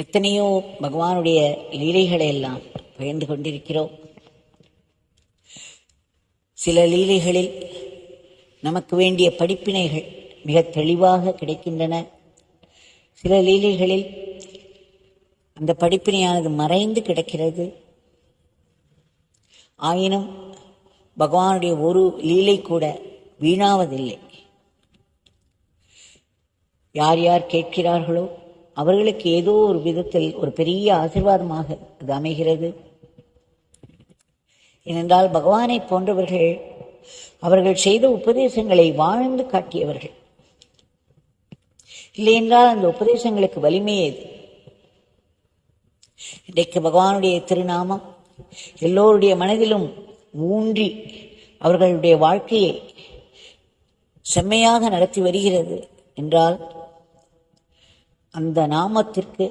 எத்தனையோ பகவானுடைய லீலைகளை எல்லாம் பகிர்ந்து கொண்டிருக்கிறோம். சில லீலைகளில் நமக்கு வேண்டிய படிப்பினைகள் மிக தெளிவாக கிடைக்கின்றன. சில லீலைகளில் அந்த படிப்பினையானது மறைந்து கிடக்கிறது. ஆயினும் பகவானுடைய ஒரு லீலை கூட வீணாவதில்லை. யார் யார் கேட்கிறார்களோ அவர்களுக்கு ஏதோ ஒரு விதத்தில் ஒரு பெரிய ஆசிர்வாதமாக அது அமைகிறது. ஏனென்றால் பகவானை போன்றவர்கள் அவர்கள் செய்த உபதேசங்களை வாழ்ந்து காட்டியவர்கள். இல்லையென்றால் அந்த உபதேசங்களுக்கு வலிமை ஏது? இன்றைக்கு பகவானுடைய திருநாமம் எல்லோருடைய மனதிலும் ஊன்றி அவர்களுடைய வாழ்க்கையை செம்மையாக நடத்தி வருகிறது என்றால் அந்த நாமத்திற்கு